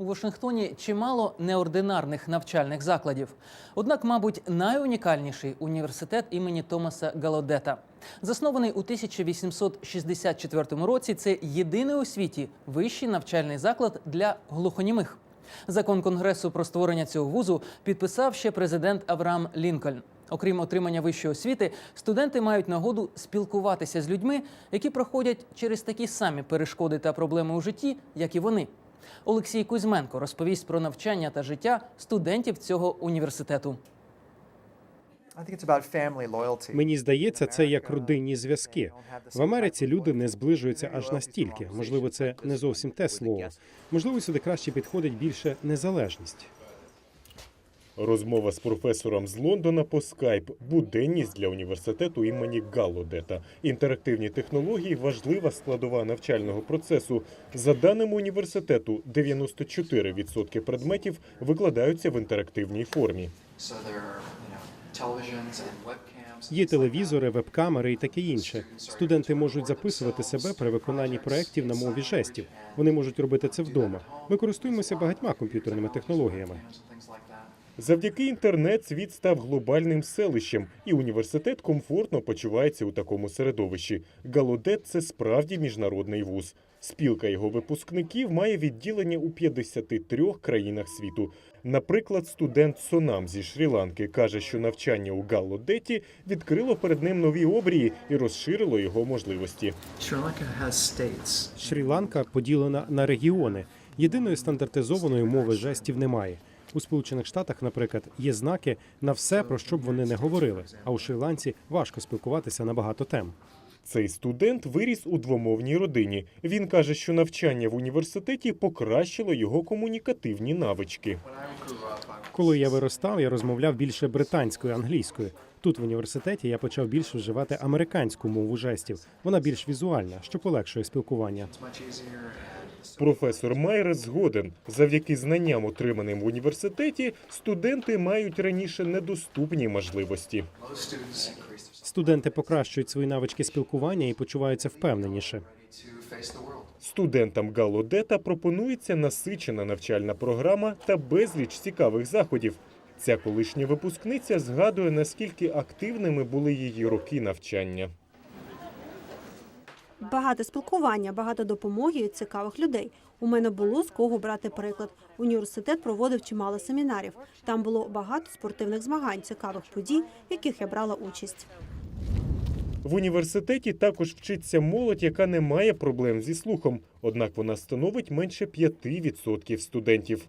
У Вашингтоні чимало неординарних навчальних закладів. Однак, мабуть, найунікальніший університет імені Томаса Галодета. Заснований у 1864 році, це єдиний у світі вищий навчальний заклад для глухонімих. Закон Конгресу про створення цього вузу підписав ще президент Авраам Лінкольн. Окрім отримання вищої освіти, студенти мають нагоду спілкуватися з людьми, які проходять через такі самі перешкоди та проблеми у житті, як і вони. Олексій Кузьменко розповість про навчання та життя студентів цього університету. Мені здається, це як родинні зв'язки. В Америці люди не зближуються аж настільки. Можливо, це не зовсім те слово. Можливо, сюди краще підходить більше незалежність. Розмова з професором з Лондона по скайп буденність для університету імені Галлодета. Інтерактивні технології важлива складова навчального процесу. За даними університету, 94% предметів викладаються в інтерактивній формі. Є телевізори, веб-камери і таке інше. Студенти можуть записувати себе при виконанні проєктів на мові жестів. Вони можуть робити це вдома. Ми користуємося багатьма комп'ютерними технологіями. Завдяки інтернет світ став глобальним селищем, і університет комфортно почувається у такому середовищі. Галодет це справді міжнародний вуз. Спілка його випускників має відділення у 53 країнах світу. Наприклад, студент Сонам зі Шрі-Ланки каже, що навчання у Галлодеті відкрило перед ним нові обрії і розширило його можливості. Шрі-Ланка поділена на регіони. Єдиної стандартизованої мови жестів немає. У Сполучених Штатах, наприклад, є знаки на все, про що б вони не говорили. А у Шрі-Ланці важко спілкуватися на багато тем. Цей студент виріс у двомовній родині. Він каже, що навчання в університеті покращило його комунікативні навички. Коли я виростав, я розмовляв більше британською англійською. Тут в університеті я почав більше вживати американську мову жестів. Вона більш візуальна, що полегшує спілкування. Професор Майрес згоден. Завдяки знанням, отриманим в університеті, студенти мають раніше недоступні можливості. Студенти покращують свої навички спілкування і почуваються впевненіше. Студентам Галодета пропонується насичена навчальна програма та безліч цікавих заходів. Ця колишня випускниця згадує, наскільки активними були її роки навчання. Багато спілкування, багато допомоги від цікавих людей. У мене було з кого брати приклад. Університет проводив чимало семінарів. Там було багато спортивних змагань, цікавих подій, в яких я брала участь. В університеті також вчиться молодь, яка не має проблем зі слухом, однак вона становить менше 5% студентів.